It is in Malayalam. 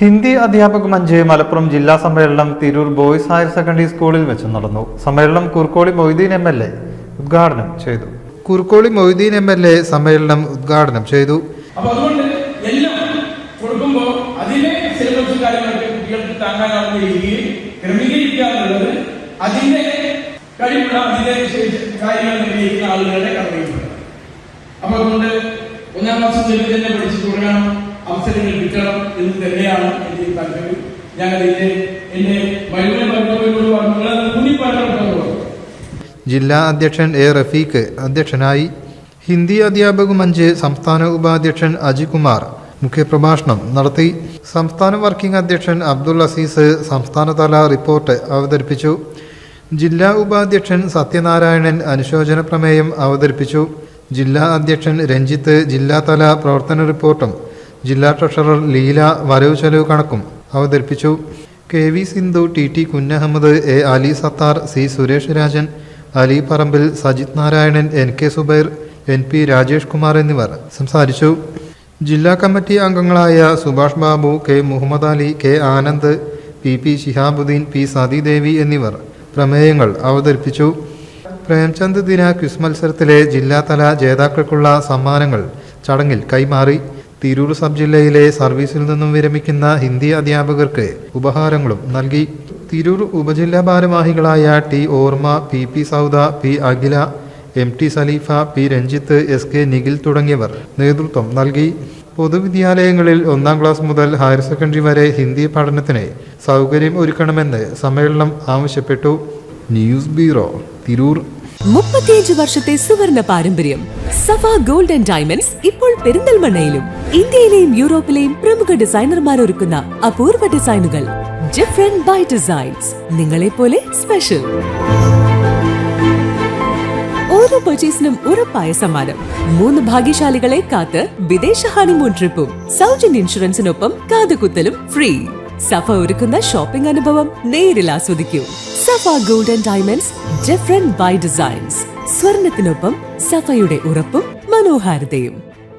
ഹിന്ദി അധ്യാപക മഞ്ച് മലപ്പുറം ജില്ലാ സമ്മേളനം തിരൂർ ബോയ്സ് ഹയർ സെക്കൻഡറി സ്കൂളിൽ വെച്ച് നടന്നു. സമ്മേളനം Kurukkoli Moideen M L A ഉദ്ഘാടനം ചെയ്തു. Kurukkoli Moideen M L A സമ്മേളനം ഉദ്ഘാടനം ചെയ്തു. അപ്പൊ അതുകൊണ്ട് ഒന്നാം ക്ലാസ് തന്നെ പഠിച്ചു തുടങ്ങണം. അവസരങ്ങൾ കിട്ടണം എന്ന് തന്നെയാണ് എന്റെ താല്പര്യം. ഞങ്ങൾ എന്റെ മരുമൻ പറഞ്ഞവരോട് പറഞ്ഞു ജില്ലാ അധ്യക്ഷൻ എ റഫീഖ് അധ്യക്ഷനായി ഹിന്ദി അധ്യാപക മഞ്ച് സംസ്ഥാന ഉപാധ്യക്ഷൻ അജികുമാർ മുഖ്യപ്രഭാഷണം നടത്തി. സംസ്ഥാന വർക്കിംഗ് അധ്യക്ഷൻ അബ്ദുൾ അസീസ് സംസ്ഥാനതല റിപ്പോർട്ട് അവതരിപ്പിച്ചു. ജില്ലാ ഉപാധ്യക്ഷൻ സത്യനാരായണൻ അനുശോചന പ്രമേയം അവതരിപ്പിച്ചു. ജില്ലാ അധ്യക്ഷൻ രഞ്ജിത്ത് ജില്ലാതല പ്രവർത്തന റിപ്പോർട്ടും ജില്ലാ ട്രഷറർ ലീല വരവ് ചെലവ് കണക്കും അവതരിപ്പിച്ചു. K V Sindhu T T Kunhammed A Ali Sathar C Suresh Rajan Ali Parambil Sajith Narayanan N K Subair N P Rajesh Kumar എന്നിവർ സംസാരിച്ചു. ജില്ലാ കമ്മിറ്റി അംഗങ്ങളായ Subhash Babu K Muhammad Ali K Anand P P Shihabuddin P Sathidevi എന്നിവർ പ്രമേയങ്ങൾ അവതരിപ്പിച്ചു. പ്രേംചന്ദ് ദിന ക്വിസ് മത്സരത്തിലെ ജില്ലാതല ജേതാക്കൾക്കുള്ള സമ്മാനങ്ങൾ ചടങ്ങിൽ കൈമാറി. തിരൂർ സബ് ജില്ലയിലെ സർവീസിൽ നിന്നും വിരമിക്കുന്ന ഹിന്ദി അധ്യാപകർക്ക് ഉപഹാരങ്ങളും നൽകി. തിരൂർ ഉപജില്ലാ ഭാരവാഹികളായ T Orma P P Souda P Akhila M T Saleefa P Ranjith S K Nikhil തുടങ്ങിയവർ നേതൃത്വം നൽകി. പൊതുവിദ്യാലയങ്ങളിൽ ഒന്നാം ക്ലാസ് മുതൽ ഹയർ സെക്കൻഡറി വരെ ഹിന്ദി പഠനത്തിന് സൗകര്യം ഒരുക്കണമെന്ന് സമ്മേളനം ആവശ്യപ്പെട്ടു. News bureau Tirur. മുപ്പത്തിയഞ്ച് വർഷത്തെ സുവർണ പാരമ്പര്യം സഫ ഗോൾഡ് ആൻഡ് ഡയമണ്ട്സ് ഇപ്പോൾ പെരിന്തൽമണ്ണയിലും ഇന്ത്യയിലെയും യൂറോപ്പിലെയും പ്രമുഖ ഡിസൈനർമാർ ഒരുക്കുന്ന അപൂർവ ഡിസൈനുകൾ ഡിഫറെന്റ് ബൈ ഡിസൈൻസ് നിങ്ങളെ പോലെ സ്പെഷ്യൽ ഓരോ പർച്ചേസിനും ഉറപ്പായ സമ്മാനം. മൂന്ന് ഭാഗ്യശാലികളെ കാത്ത് വിദേശ ഹണിമൂൺ ട്രിപ്പും സൗജന്യ ഇൻഷുറൻസിനൊപ്പം കാതുകുത്തലും ഫ്രീ സഫ ഒരുക്കുന്ന ഷോപ്പിംഗ് അനുഭവം നേരിൽ ആസ്വദിക്കൂ. Safa golden diamonds different by designs സ്വർണത്തിനൊപ്പം സഫയുടെ ഉറപ്പും മനോഹാരിതയും.